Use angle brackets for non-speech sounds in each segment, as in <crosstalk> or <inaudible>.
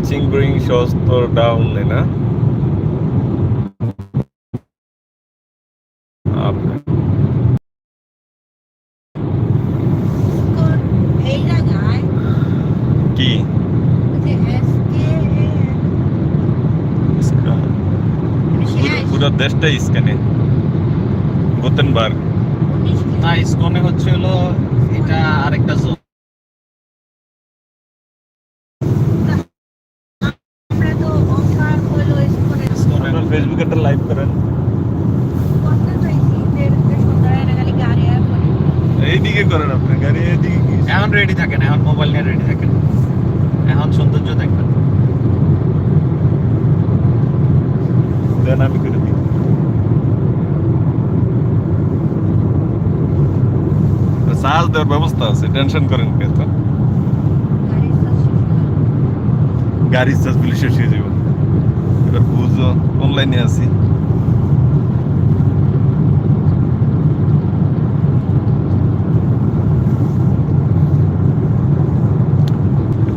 matching bring shows to down, you know. পুরো দেশটা ইস্কানে গোতেনবার্গ না ইস্কনে হচ্ছে হলো এটা ফেসবুকে একটা লাইভ করেন। এইদিকে করেন আপনি গাড়ি এইদিকে কি? এখন রেডি থাকেন এখন মোবাইল নিয়ে রেডি থাকেন। এখন সৌন্দর্য দেখবেন। দেন আমি করে দিই। চার্জ দেওয়ার ব্যবস্থা আছে টেনশন করেন কে তো। গাড়ির চার্জ বলে শেষ হয়ে বুঝো অনলাইনে আছি।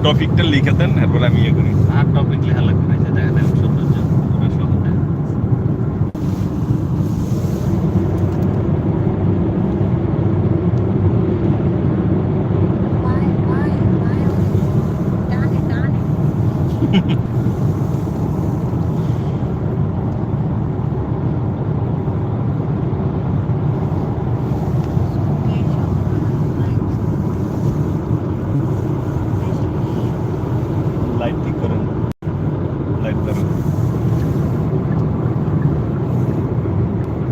টপিকটা লিখে দেন এরপর আমি ইয়ে করি। আর টপিক লেখা লাগবে না দেখা দেন সৌন্দর্য Ha <laughs> ha. লাইভ ঠিক করেন